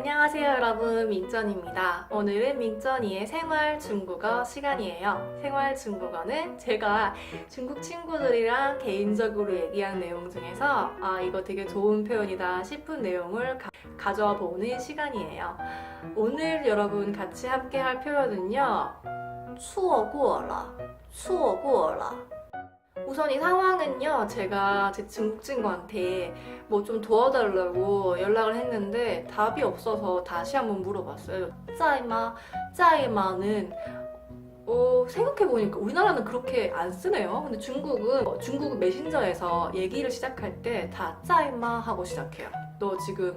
안녕하세요 여러분 민전입니다. 오늘은 민전이의 생활 중국어 시간이에요. 생활 중국어는 제가 중국 친구들이랑 개인적으로 얘기한 내용 중에서 아 이거 되게 좋은 표현이다 싶은 내용을 가, 져와 보는 시간이에요. 오늘 여러분 같이 함께 할 표현은요. 추어구어라 추어구어라 우선 이 상황은요, 제가 제 중국 친구한테 뭐 좀 도와달라고 연락을 했는데 답이 없어서 다시 한번 물어봤어요. 짜이마, 짜이마는 어, 생각해보니까 우리나라는 그렇게 안 쓰네요. 근데 중국은 어, 중국 메신저에서 얘기를 시작할 때 다 짜이마 하고 시작해요. 너 지금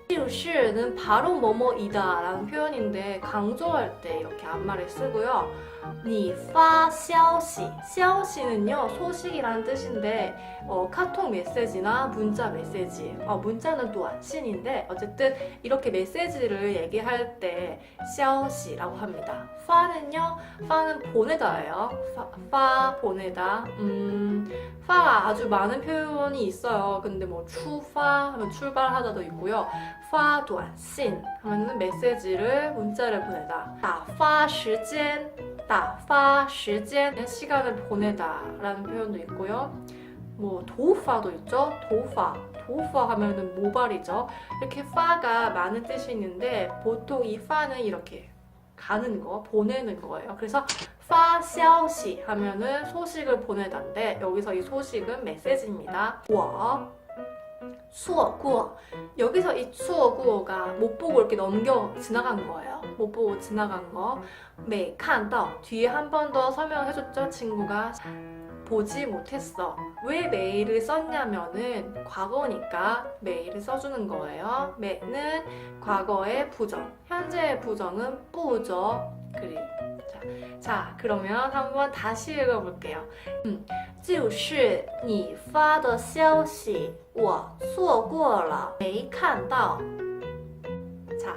就是는 바로 뭐뭐이다 라는 표현인데 강조할 때 이렇게 앞말을 쓰고요. 你发消息, 消息는요 소식이라는 뜻인데 어, 카톡 메시지나 문자 메시지, 어, 문자는 또 안신인데 어쨌든 이렇게 메시지를 얘기할 때 消息라고 합니다. 파는요, 파는 보내다예요. 파, 파 보내다. 음, 파가 아주 많은 표현이 있어요. 근데 뭐 출파 하면 출발하다도 있고요. 发短信 하면은 메시지를 문자를 보내다. 打发时间打发时间 시간을 보내다라는 표현도 있고요. 뭐 도우파도 있죠. 도우파. 도우파 하면은 모발이죠. 이렇게 파가 많은 뜻이 있는데 보통 이 파는 이렇게 가는 거, 보내는 거예요. 그래서 파消息 하면은 소식을 보내다인데 여기서 이 소식은 메시지입니다. 수어구어. 여기서 이 수어구어가 못 보고 이렇게 넘겨 지나간 거예요. 못 보고 지나간 거. 네, 메칸더. 뒤에 한 번 더 설명해줬죠 친구가. 보지 못했어. 왜 메일을 썼냐면은 과거니까 메일을 써주는 거예요. 메는 과거의 부정. 현재의 부정은 뿌죠. 그리. 자, 자, 그러면 한번 다시 읽어볼게요. 음, 就是你发的消息我错过了没看到 자,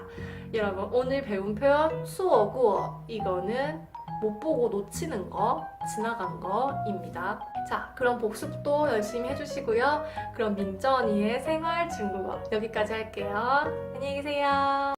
여러분 오늘 배운 표현 수어고 이거는 못 보고 놓치는 거, 지나간 거입니다. 자, 그럼 복습도 열심히 해주시고요. 그럼 민전이의 생활 중국어 여기까지 할게요. 안녕히 계세요.